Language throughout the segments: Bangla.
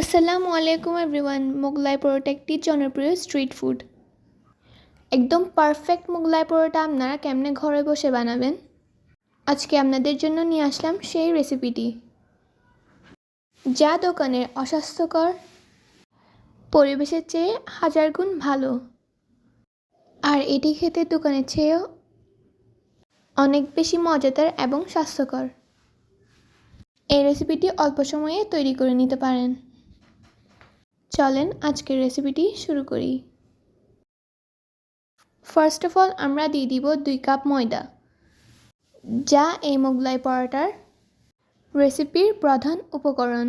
আসসালামু আলাইকুম এভরিওয়ান, মোগলাই পরোটা একটি জনপ্রিয় স্ট্রিট ফুড। একদম পারফেক্ট মোগলাই পরোটা আপনারা কেমনে ঘরে বসে বানাবেন? আজকে আপনাদের জন্য নিয়ে আসলাম সেই রেসিপিটি। যা দোকানের অস্বাস্থ্যকর, পরিবেশের চেয়ে হাজার গুণ ভালো। আর এটি খেতে দোকানের চেয়েও অনেক বেশি মজাদার এবং স্বাস্থ্যকর। এই রেসিপিটি অল্প সময়ে তৈরি করে নিতে পারেন। চলেন আজকের রেসিপিটি শুরু করি। ফার্স্ট অফ অল আমরা দিয়ে দিব দুই কাপ ময়দা। যা এই মোগলাই পরোটার রেসিপির প্রধান উপকরণ।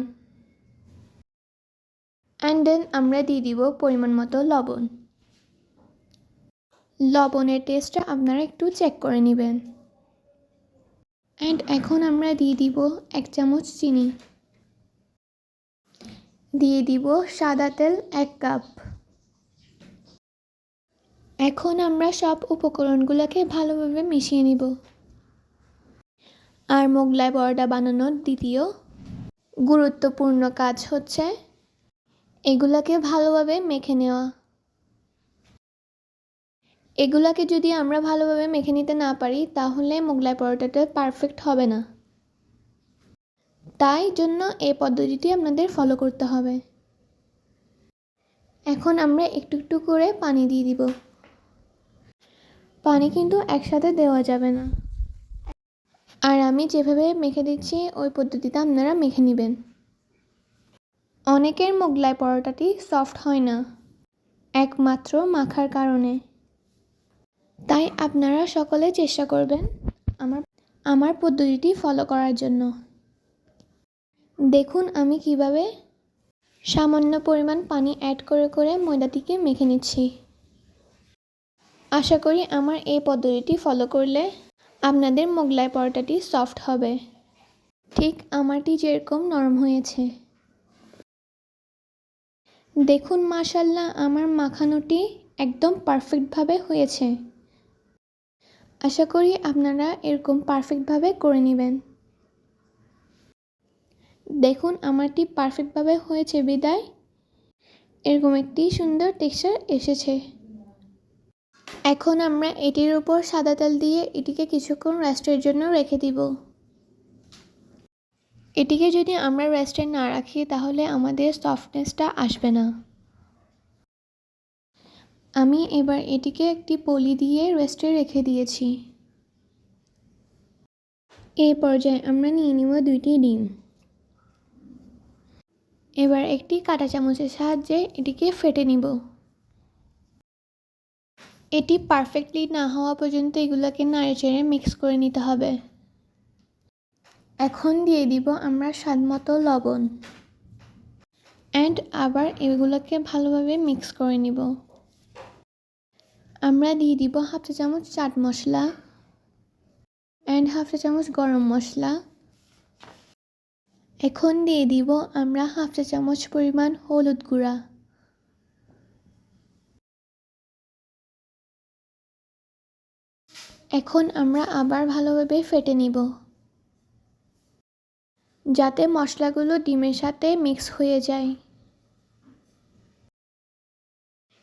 অ্যান্ড দেন আমরা দিয়ে দিব পরিমাণ মতো লবণ। লবণের টেস্টটা আপনারা একটু চেক করে নেবেন। অ্যান্ড এখন আমরা দিয়ে দিব এক চামচ চিনি। দিয়ে দিব সাদা তেল এক কাপ। এখন আমরা সব উপকরণগুলোকে ভালোভাবে মিশিয়ে নিব। আর মোগলাই পরোটা বানানোর দ্বিতীয় গুরুত্বপূর্ণ কাজ হচ্ছে এগুলাকে ভালোভাবে মেখে নেওয়া। এগুলাকে যদি আমরা ভালোভাবে মেখে নিতে না পারি, তাহলে মোগলাই পরোটাটা পারফেক্ট হবে না। তাই জন্য এই পদ্ধতিটি আপনাদের ফলো করতে হবে। এখন আমরা একটু একটু করে পানি দিয়ে দিব। পানি কিন্তু একসাথে দেওয়া যাবে না। আর আমি যেভাবে মেখে দিচ্ছি, ওই পদ্ধতিতে আপনারা মেখে নেবেন। অনেকের মোগলাই পরোটাটি সফট হয় না, একমাত্র মাখার কারণে। তাই আপনারা সকলে চেষ্টা করবেন আমার আমার পদ্ধতিটি ফলো করার জন্য। দেখুন আমি কীভাবে সামান্য পরিমাণ পানি অ্যাড করে করে ময়দাটিকে মেখে নিচ্ছি। আশা করি আমার এই পদ্ধতিটি ফলো করলে আপনাদের মোগলাই পরোটাটি সফট হবে। ঠিক আমারটি যেরকম নরম হয়েছে। দেখুন মাশাল্লাহ আমার মাখানোটি একদম পারফেক্টভাবে হয়েছে। আশা করি আপনারা এরকম পারফেক্টভাবে করে নেবেন। দেখুন, আমারটি পারফেক্টভাবে হয়েছে, বিদায়। এরকম একটি সুন্দর টেক্সচার এসেছে। এখন আমরা এটির উপর সাদা তেল দিয়ে এটিকে কিছুক্ষণ রেস্টের জন্য রেখে দিব। এটিকে যদি আমরা রেস্টে না রাখি, তাহলে আমাদের সফটনেসটা আসবে না। আমি এবার এটিকে একটি পলি দিয়ে রেস্টে রেখে দিয়েছি। এই পর্যায়ে আমরা নিয়ে নিব দুইটি ডিম। এবার একটি কাঁটা চামচের সাহায্যে এটিকে ফেটে নিব। এটি পারফেক্টলি না হওয়া পর্যন্ত এগুলোকে নাড়ে চেড়ে মিক্স করে নিতে হবে। এখন দিয়ে দিব আমরা স্বাদ মতো লবণ। অ্যান্ড আবার এগুলোকে ভালোভাবে মিক্স করে নিব। আমরা দিয়ে দিব হাফ চা চামচ চাট মশলা। অ্যান্ড হাফ চা চামচ গরম মশলা। এখন দিয়ে দিব আমরা হাফ চা চামচ পরিমাণ হলুদ গুঁড়া। এখন আমরা আবার ভালোভাবে ফেটে নিব। যাতে মশলাগুলো ডিমের সাথে মিক্স হয়ে যায়।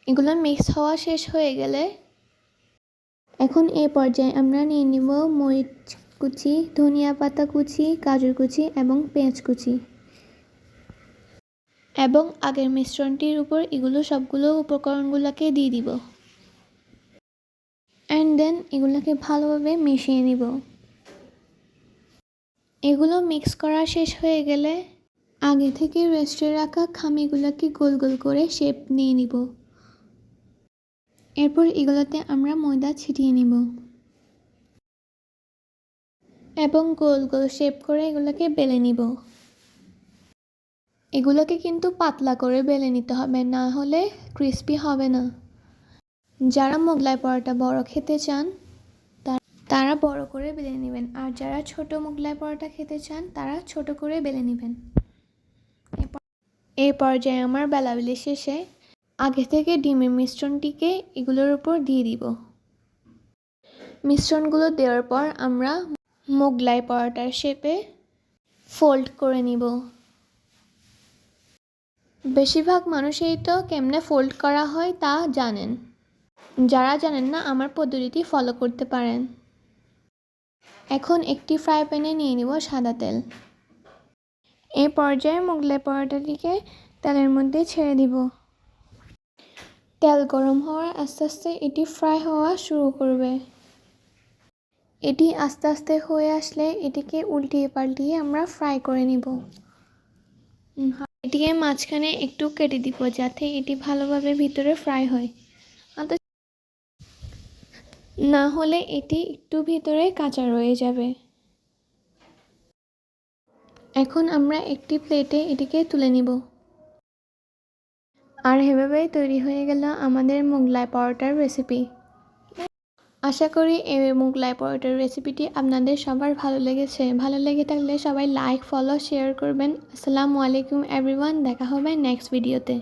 এগুলো মিক্স হওয়া শেষ হয়ে গেলে এখন এই পর্যায়ে আমরা নিয়ে নিব মরিচ কুচি, ধনিয়া পাতা কুচি গাজর কুচি এবং পেঁয়াজ কুচি। এবং আগের মিশ্রণটির উপর এগুলো সবগুলো উপকরণগুলোকে দিয়ে দিব। অ্যান্ড দেন এগুলোকে ভালোভাবে মিশিয়ে নিব। এগুলো মিক্স করা শেষ হয়ে গেলে আগে থেকে রেস্টে রাখা খামিগুলোকে গোল গোল করে শেপ নিয়ে নিব। এরপর এগুলোতে আমরা ময়দা ছিটিয়ে নিব। এবং গোল গোল শেপ করে এগুলোকে বেলে নিব। এগুলোকে কিন্তু পাতলা করে বেলে নিতে হবে, না হলে ক্রিস্পি হবে না। যারা মোগলাই পরোটা বড় খেতে চান, তারা বড় করে বেলে নেবেন। আর যারা ছোট মোগলাই পরোটা খেতে চান, তারা ছোট করে বেলে নেবেন। এই পর্যায়ে আমার বেলাবেলি শেষে আগে থেকে ডিমের মিশ্রণটিকে এগুলোর উপর দিয়ে দিব। মিশ্রণগুলো দেওয়ার পর আমরা মোগলাই পরোটার শেপে ফোল্ড করে নিব। বেশিরভাগ মানুষই তো কেমনে ফোল্ড করা হয় তা জানেন। যারা জানেন না, আমার পদ্ধতিটি ফলো করতে পারেন। এখন একটি ফ্রাই প্যানে নিয়ে নিব সাদা তেল। এই পর্যায়ে মোগলাই পরোটাটিকে তেলের মধ্যে ছেড়ে দিব। তেল গরম হওয়ার আস্তে আস্তে এটি ফ্রাই হওয়া শুরু করবে। এটি আস্তে আস্তে হয়ে আসলে এটিকে উল্টিয়ে পাল্টিয়ে আমরা ফ্রাই করে নিব। এটিকে মাঝখানে একটু কেটে দিব যাতে এটি ভালোভাবে ভিতরে ফ্রাই হয়। না হলে এটি একটু ভিতরে কাঁচা রয়ে যাবে। এখন আমরা একটি প্লেটে এটিকে তুলে নিব। আর এভাবেই তৈরি হয়ে গেল আমাদের মোগলাই পরোটার রেসিপি আশা করি এই মোগলাই পরোটার রেসিপিটি আপনাদের সবার ভালো লেগেছে। ভালো লেগে থাকলে সবাই লাইক ফলো শেয়ার করবেন। আসসালামু আলাইকুম এভরিওয়ান দেখা হবে নেক্সট ভিডিওতে